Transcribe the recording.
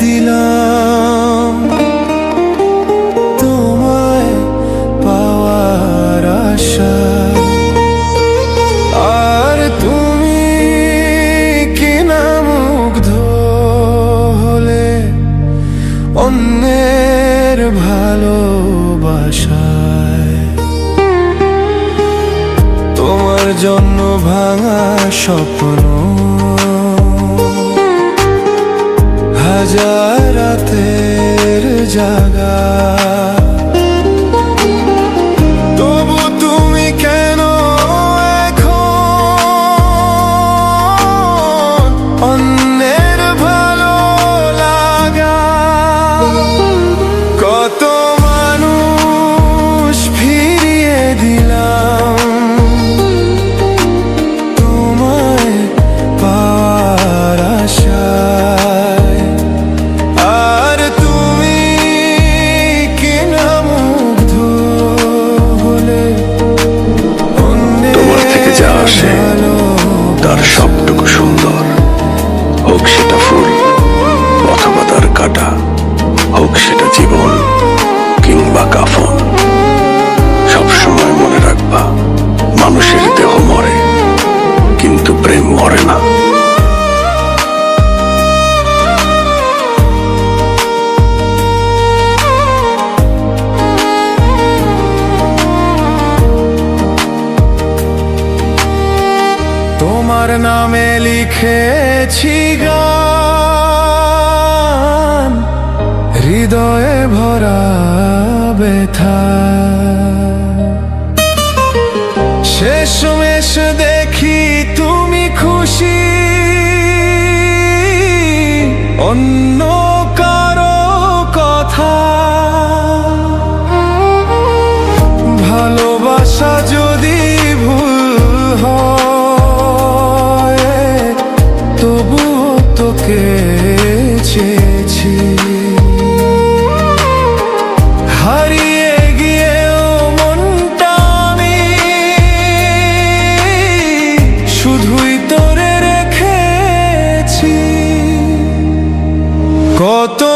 দিলাম। তোমায় পাওয়ার আশা। আর তুমি মুগ্ধ হলে অন্যের ভালোবাসায়। তোমার জন্য ভাঙা স্বপ্ন যায় কিন্তু প্রেম মরে না তোমার নামে লিখেছি গান হৃদয়ে ভরা ব্যথা। শেষ মেশ দে কত